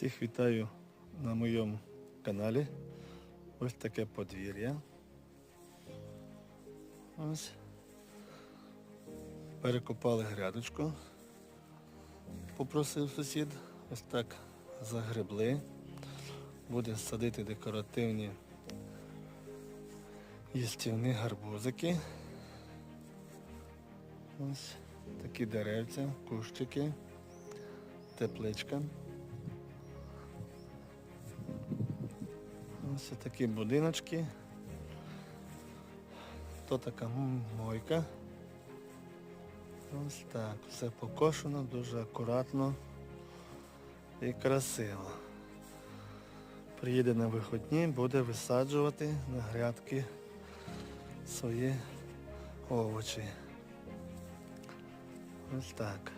Всіх вітаю на моєму каналі. Ось таке подвір'я. Ось. Перекопали грядочку. Попросив сусід. Ось так загребли. Буде садити декоративні їстівні гарбузики. Ось такі деревця, кущики, тепличка. Ось такі будиночки. То така мойка. Ось так, все покошено, дуже акуратно і красиво. Приїде на виходні, буде висаджувати на грядки свої овочі. Ось так.